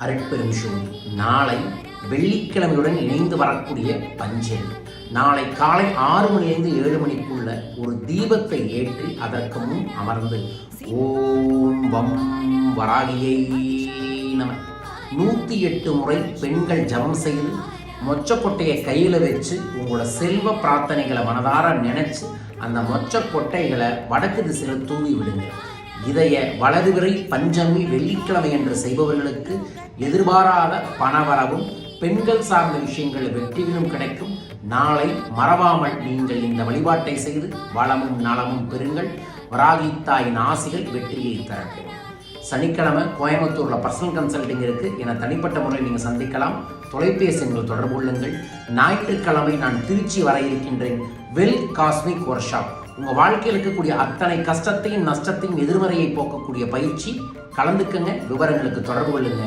அருட்பெரும் ஷோதி நாளை வெள்ளிக்கிழமையுடன் இணைந்து வரக்கூடிய பஞ்சமி நாளை காலை ஆறு மணியிலிருந்து ஏழு மணிக்குள்ள ஒரு தீபத்தை ஏற்றி அதற்கு முன் அமர்ந்து ஓம் வம் வராகியை நம. நூற்றி எட்டு முறை பெண்கள் ஜபம் செய்து மொச்சக்கொட்டையை கையில் வச்சு உங்களோட செல்வ பிரார்த்தனைகளை மனதார நினைச்சு அந்த மொச்சக்கொட்டைகளை வடக்கு திசையில் தூவி விடுங்க. இதைய வலதுவிரை பஞ்சமி வெள்ளிக்கிழமை என்று செய்பவர்களுக்கு எதிர்பாராத பணவரவும் பெண்கள் சார்ந்த விஷயங்கள் வெற்றிகளும் கிடைக்கும். நாளை மறவாமல் நீங்கள் இந்த வழிபாட்டை செய்து வளமும் நலமும் பெறுங்கள். வராகித்தாயின் ஆசிகள் வெற்றியை தரட்டும். சனிக்கிழமை கோயம்புத்தூர்ல பர்சனல் கன்சல்டிங் இருக்கு. என தனிப்பட்ட முறையில் நீங்கள் சந்திக்கலாம். தொலைபேசி தொடர்பு கொள்ளுங்கள். ஞாயிற்றுக்கிழமை நான் திருச்சி வர இருக்கின்றேன். வெல் காஸ்மிக் ஒர்க் ஷாப் உங்க வாழ்க்கையில் இருக்கக்கூடிய அத்தனை கஷ்டத்தையும் நஷ்டத்தையும் எதிர்மறையை போக்கக்கூடிய பயிற்சி. கலந்துக்கங்க விவரங்களுக்கு தொடர்பு கொள்ளுங்க.